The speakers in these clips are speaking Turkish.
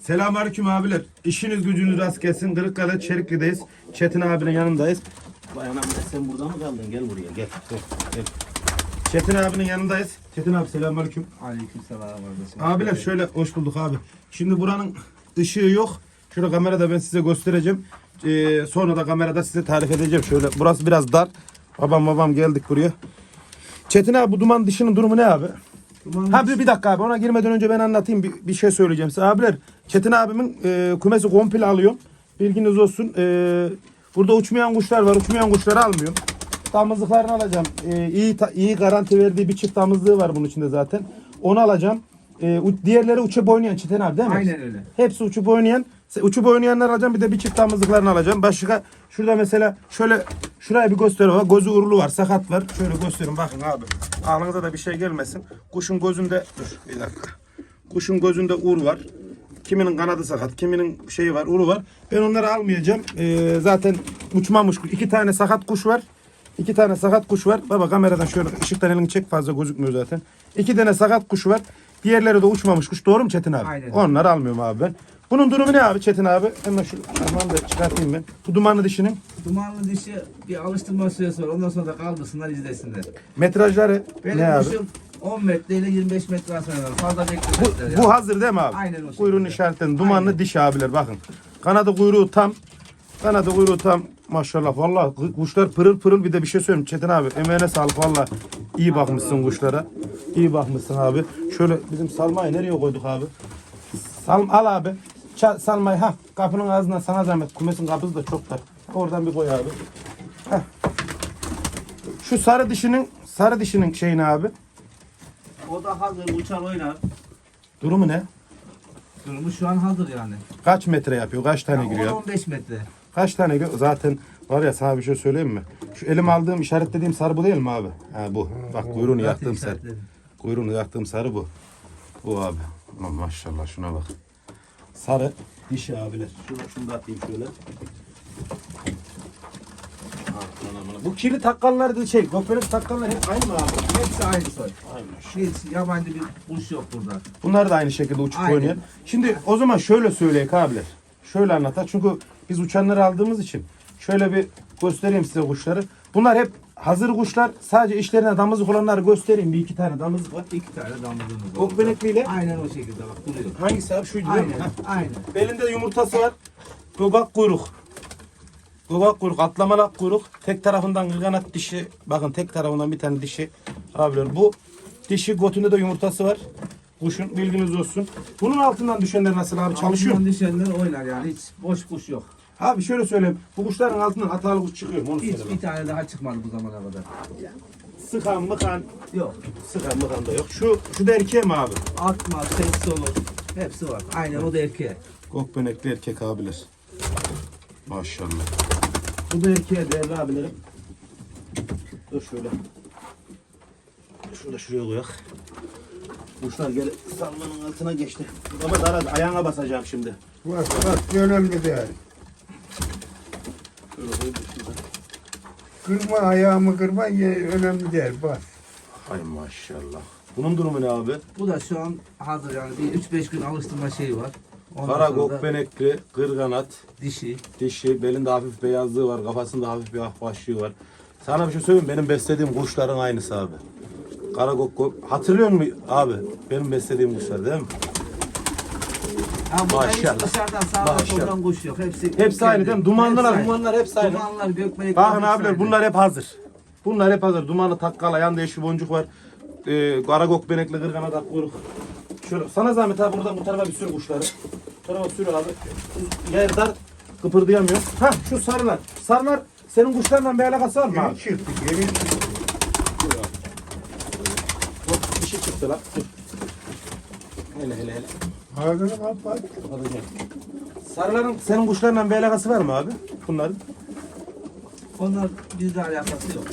Selamünaleyküm abiler. İşiniz gücünüz rast gelsin. Kırıkkale Çerikli'deyiz. Çetin abinin yanındayız. Vay anam sen burada mı kaldın? Gel buraya gel. Gel. gel. Çetin abinin yanındayız. Çetin abi selamünaleyküm. Aleykümselam kardeşim. Abiler şöyle hoş bulduk abi. Şimdi buranın ışığı yok. Şöyle kamerada ben size göstereceğim. Ee, sonra da kamerada size tarif edeceğim. Şöyle burası biraz dar. Babam babam geldik buraya. Çetin abi bu duman dışının durumu ne abi? Ha bir, bir dakika abi ona girmeden önce ben anlatayım bir, bir şey söyleyeceğim size. Abiler Çetin abimin e, kumesi komple alıyorum. Bilginiz olsun. E, burada uçmayan kuşlar var. Uçmayan kuşları almıyorum. Damızlıklarını alacağım. E, iyi ta- iyi garanti verdiği bir çift damızlığı var bunun içinde zaten. Onu alacağım. E, diğerleri uçup oynayan Çetin abi değil mi? Aynen öyle. Hepsi uçup oynayan. Uçup oynayanlar alacağım. Bir de bir çift damızlıklarını alacağım. Başka şurada mesela şöyle şuraya bir göster var. Gözü uğurlu var. Sakat var. Şöyle gösterin bakın abi. Ağlınıza da bir şey gelmesin. Kuşun gözünde dur bir dakika. Kuşun gözünde uğur var. Kiminin kanadı sakat, kiminin şeyi var, uru var. Ben onları almayacağım. Ee, zaten uçmamış. İki tane sakat kuş var. İki tane sakat kuş var. Baba kameradan şöyle ışıktan elini çek fazla gözükmüyor zaten. İki tane sakat kuş var. Diğerleri de uçmamış kuş. Doğru mu Çetin abi? Aynen. Onları almıyorum abi ben. Bunun durumu ne abi Çetin abi? Hemen şu aman da çıkartayım ben. Bu dumanlı dişinin Dumanlı dişi bir alıştırma süresi var. Ondan sonra da kaldırsınlar izlesinler. metrajları Benim ne abi? kuşum 10 metre ile 25 metre arasında var. Fazla beklemezler. Bu hazır değil mi abi? Aynen o şekilde. Kuyruğun işaretlerini. Dumanlı diş abiler bakın. Kanadı kuyruğu tam. Kanadı kuyruğu tam. Maşallah vallahi kı- kuşlar pırıl pırıl bir de bir şey söyleyeyim Çetin abi. Emeğine sağlık valla. İyi bakmışsın kuşlara. İyi bakmışsın abi. Şöyle bizim salmayı nereye koyduk abi? Sal, al abi. Ça, salmayı ha kapının ağzından sana zahmet. Kumesin kapısı da çok dar. Oradan bir koy abi. Heh. Şu sarı dişinin sarı dişinin şeyini abi. O da hazır uçar oynar. Durumu ne? Durumu şu an hazır yani. Kaç metre yapıyor? Kaç tane Ya giriyor? 10-15 metre. Kaç tane gö- zaten var ya sana bir şey söyleyeyim mi? Şu elim aldığım işaretlediğim sarı bu değil mi abi? Ha bu. Bak kuyruğunu yaktığım sarı. Kuyruğunu yaktığım sarı bu. Bu abi. Aman maşallah şuna bak. Sarı dişi abiler. Şunu, şunu da atayım şöyle. Bu kirli takkanlar da şey, gofret takkanlar hep aynı mı abi? Hepsi aynı soy. Aynı. Hiç yabancı bir kuş yok burada. Bunlar da aynı şekilde uçup Aynen. oynayan. Şimdi o zaman şöyle söyleyek abiler. Şöyle anlatar. Çünkü biz uçanları aldığımız için şöyle bir göstereyim size kuşları. Bunlar hep hazır kuşlar. Sadece işlerine damızlık olanları göstereyim. Bir iki tane damızlık var. İki tane damızlığımız var. Ok benekliyle. Aynen o şekilde bak duruyor. Hangisi abi? Şuydu değil mi? Aynen. Heh. Aynen. Belinde yumurtası var. Göbek kuyruk. Göbek kuyruk, atlamalak kuyruk. Tek tarafından kırganat dişi. Bakın tek tarafından bir tane dişi. Abiler bu dişi götünde de yumurtası var. Kuşun bilginiz olsun. Bunun altından düşenler nasıl abi çalışıyor? Altından düşenler oynar yani hiç boş kuş yok. Abi şöyle söyleyeyim. Bu kuşların altından hatalı kuş çıkıyor mu? Onu Hiç söyle bir tane daha çıkmadı bu zamana kadar. Sıkan mıkan. Yok. Sıkan mıkan da yok. Şu, şu da erkeğe mi abi? Atma, ses solu hepsi var. Aynen o da erkeğe. Gökbenekli erkek abiler. Maşallah. Bu da erkeğe değerli abilerim. Dur şöyle. Şunu da şuraya koyak. Kuşlar gel salmanın altına geçti. Ama dara ayağına basacağım şimdi. Bak bak önemli değil. Şöyle koyayım şurada. Kırma ayağımı kırma ye- önemli değil bak. Ay maşallah. Bunun durumu ne abi? Bu da şu an hazır yani bir 3-5 gün alıştırma şeyi var. Ondan Kara sonra da gökbenekli, kırganat, dişi. dişi, belinde hafif beyazlığı var, kafasında hafif bir ahbaşlığı var. Sana bir şey söyleyeyim mi? benim beslediğim kuşların aynısı abi. Kara gök, hatırlıyor musun abi? Benim beslediğim kuşlar değil mi? Ha, burada hiç Maşallah. dışarıdan sağdan Maşallah. soldan kuş yok. Hepsi Hepsi aynı değil mi? Dumanlılar, Hepsi dumanlar hepsi aynı. Dumanlar, gökmenekler. Bakın abiler aynı. bunlar hep hazır. Bunlar hep hazır. Dumanlı takkala, yanda yeşil boncuk var. Ee, kara gökbenekli, kırgana da kuyruk. Şöyle sana zahmet abi buradan bu tarafa bir sürü kuşları. Bu tarafa sürü abi. Yer dar, kıpırdayamıyor. Ha şu sarılar. Sarılar senin kuşlarla bir alakası var mı abi? Yeni çıktı yeni çıktı. Hop, bir şey çıktı lan. Dur. Hele hele hele. Ağzını kapat. Kapatacağım. Sarıların senin kuşlarla bir alakası var mı abi? Bunların. Onlar bizle alakası yok.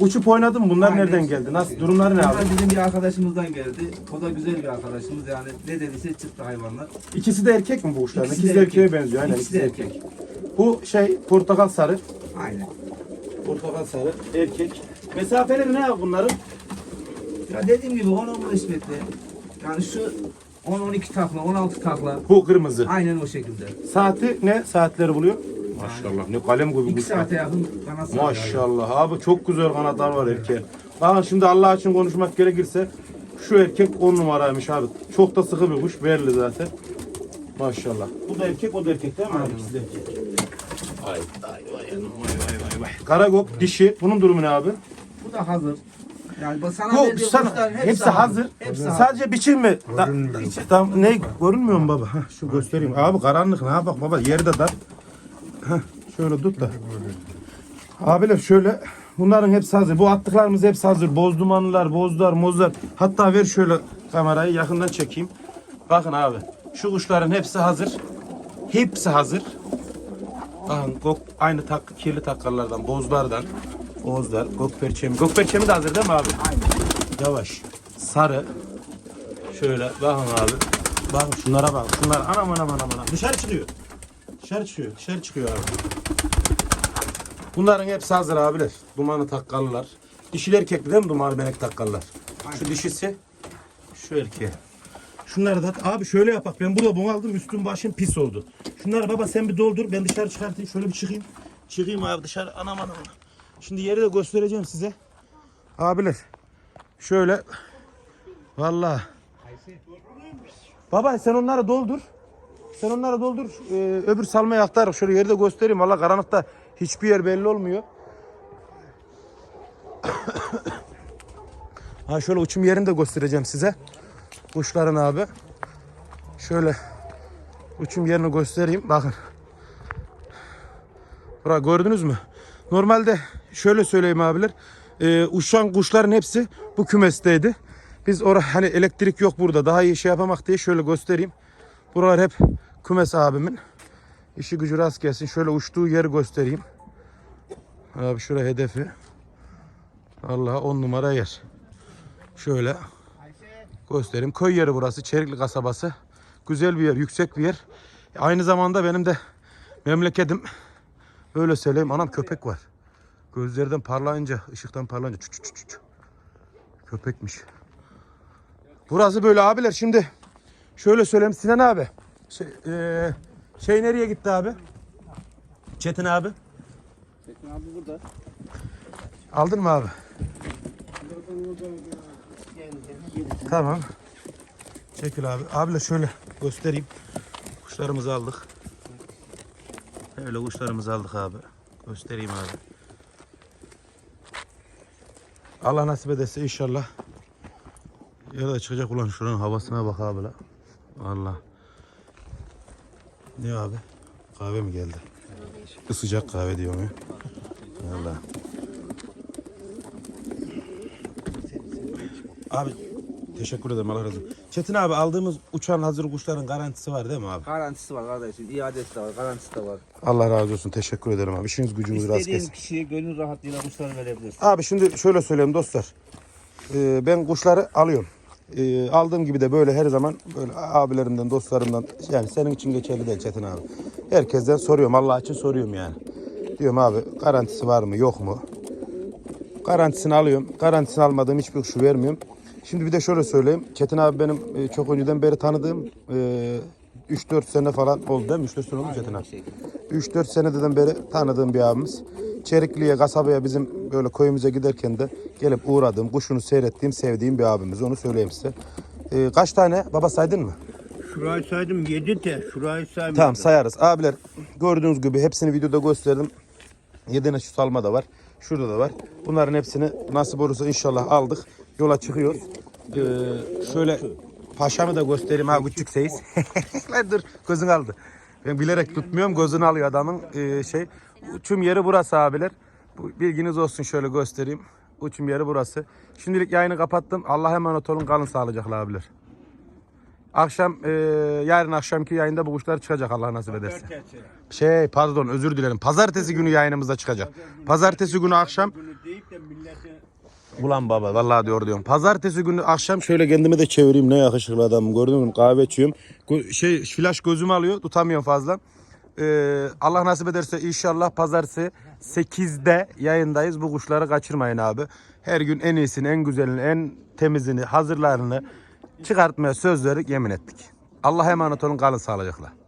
Uçup oynadın mı? Bunlar Aynen. nereden geldi? Nasıl? Durumları ne abi? Bunlar bizim bir arkadaşımızdan geldi. O da güzel bir arkadaşımız yani ne dediyse çıktı hayvanlar. İkisi de erkek mi bu kuşların? İkisi İkisi, de de erkeğe erkek. benziyor. Aynen İkisi de erkek. Bu şey portakal sarı. Aynen. Portakal sarı. Erkek. Mesafeleri ne abi bunların? Ya dediğim gibi 10-15 metre. Yani şu 10-12 takla, 16 takla. Bu kırmızı. Aynen o şekilde. Saati ne saatleri buluyor? Maşallah ne kalem gibi 2 kuş. saate yakın kanat. Maşallah abi çok güzel kanatlar var erkeğin. Bakın şimdi Allah için konuşmak gerekirse şu erkek 10 numaraymış abi. Çok da sıkı bir kuş belli zaten. Maşallah. Bu da erkek o da erkek değil mi abi? İkisi de erkek. Ay ay vay vay vay vay. Karagok dişi. Bunun durumu ne abi? Bu da hazır. Yani bu sana Yok sana kuşların hepsi, hazır. Hepsi hazır. Sadece biçim mi? Da, tam ne görünmüyor mu baba? Hah, şu göstereyim. Abi karanlık ne yapak baba yerde dar. Hah, şöyle tut da. Abiler şöyle bunların hepsi hazır. Bu attıklarımız hepsi hazır. Boz dumanlılar, bozlar, mozlar. Hatta ver şöyle kamerayı yakından çekeyim. Bakın abi. Şu kuşların hepsi hazır. Hepsi hazır. Bakın gok, aynı tak, kirli takkarlardan, bozlardan. Gok perçemi. Gok perçemi de hazır değil mi abi? Yavaş. Sarı. Şöyle bakın abi. Bakın şunlara bak. Şunlar anam anam anam anam. Dışarı çıkıyor. Dışarı çıkıyor. Dışarı çıkıyor abi. Bunların hepsi hazır abiler. Dumanı takkallar. Dişiler erkekli değil mi dumanı benek takkallar? Şu dişisi. Şu erkeği. Şunları da abi şöyle yapak. Ben burada bunu aldım. Üstüm başım pis oldu. Şunları baba sen bir doldur. Ben dışarı çıkartayım. Şöyle bir çıkayım. Çıkayım abi dışarı. Anam anam. anam. Şimdi yeri de göstereceğim size. Abiler. Şöyle. Vallahi. Baba sen onları doldur. Sen onları doldur. Ee, öbür salmaya aktar. Şöyle yeri de göstereyim. Valla karanlıkta hiçbir yer belli olmuyor. ha şöyle uçum yerini de göstereceğim size. Kuşların abi. Şöyle uçum yerini göstereyim. Bakın. Bura gördünüz mü? Normalde şöyle söyleyeyim abiler. E, uçan kuşların hepsi bu kümesteydi. Biz orada hani elektrik yok burada. Daha iyi şey yapamak diye şöyle göstereyim. Buralar hep kümes abimin. İşi gücü rast gelsin. Şöyle uçtuğu yeri göstereyim. Abi şuraya hedefi. Allah on numara yer. Şöyle göstereyim. Köy yeri burası. Çerikli kasabası. Güzel bir yer, yüksek bir yer. Aynı zamanda benim de memleketim. Öyle söyleyeyim. Anam köpek var. Gözlerden parlayınca, ışıktan parlayınca. Çü, çü, çü, çü. Köpekmiş. Burası böyle abiler. Şimdi şöyle söyleyeyim Sinan abi. Şey, eee, şey nereye gitti abi? Çetin abi. Çetin abi burada. Aldın mı abi? Tamam. Çekil abi. Abiyle şöyle göstereyim. Kuşlarımızı aldık. Öyle kuşlarımızı aldık abi. Göstereyim abi. Allah nasip ederse inşallah. Yarın çıkacak ulan şuranın havasına bak abi la. Allah. Ne abi? Kahve mi geldi? Isıcak kahve diyorum ya. Allah. Abi teşekkür ederim Allah razı olsun. Çetin abi aldığımız uçan hazır kuşların garantisi var değil mi abi? Garantisi var kardeşim. iadesi de var, garantisi de var. Allah razı olsun teşekkür ederim abi. İşiniz gücünüz rast İstediğin gelsin. kişiye gönül rahatlığıyla kuşları verebilirsin. Abi şimdi şöyle söyleyeyim dostlar. Ee, ben kuşları alıyorum. Ee, aldığım gibi de böyle her zaman böyle abilerimden, dostlarımdan yani senin için geçerli değil Çetin abi. Herkesten soruyorum. Allah için soruyorum yani. Diyorum abi garantisi var mı yok mu? Garantisini alıyorum. Garantisini almadığım hiçbir kuşu vermiyorum. Şimdi bir de şöyle söyleyeyim. Çetin abi benim e, çok önceden beri tanıdığım e, 3-4 sene falan oldu değil mi? 3-4 sene oldu Çetin abi. 3-4 seneden beri tanıdığım bir abimiz. Çerikli'ye, kasabaya bizim böyle köyümüze giderken de gelip uğradığım, kuşunu seyrettiğim, sevdiğim bir abimiz. Onu söyleyeyim size. Ee, kaç tane? Baba saydın mı? Şurayı saydım yedi de şurayı saymadım. Tamam sayarız. Abiler gördüğünüz gibi hepsini videoda gösterdim. Yedine şu salma da var. Şurada da var. Bunların hepsini nasip olursa inşallah aldık. Yola çıkıyoruz. Ee, şöyle paşamı da göstereyim ha küçük seyis. Lan dur gözün aldı. Ben bilerek tutmuyorum gözünü alıyor adamın ee, şey. Uçum yeri burası abiler. Bilginiz olsun şöyle göstereyim. Uçum yeri burası. Şimdilik yayını kapattım. Allah'a emanet olun kalın sağlıcakla abiler. Akşam e, yarın akşamki yayında bu kuşlar çıkacak Allah nasip ederse. Şey pardon özür dilerim. Pazartesi günü yayınımızda çıkacak. Pazartesi günü akşam Ulan baba vallahi diyor diyorum. Pazartesi günü akşam şöyle kendimi de çevireyim ne yakışıklı adamım gördün mü kahve içiyorum. Şey flash gözümü alıyor tutamıyorum fazla. Ee, Allah nasip ederse inşallah pazartesi 8'de yayındayız. Bu kuşları kaçırmayın abi. Her gün en iyisini, en güzelini, en temizini, hazırlarını çıkartmaya söz verdik yemin ettik. Allah'a emanet olun kalın sağlıcakla.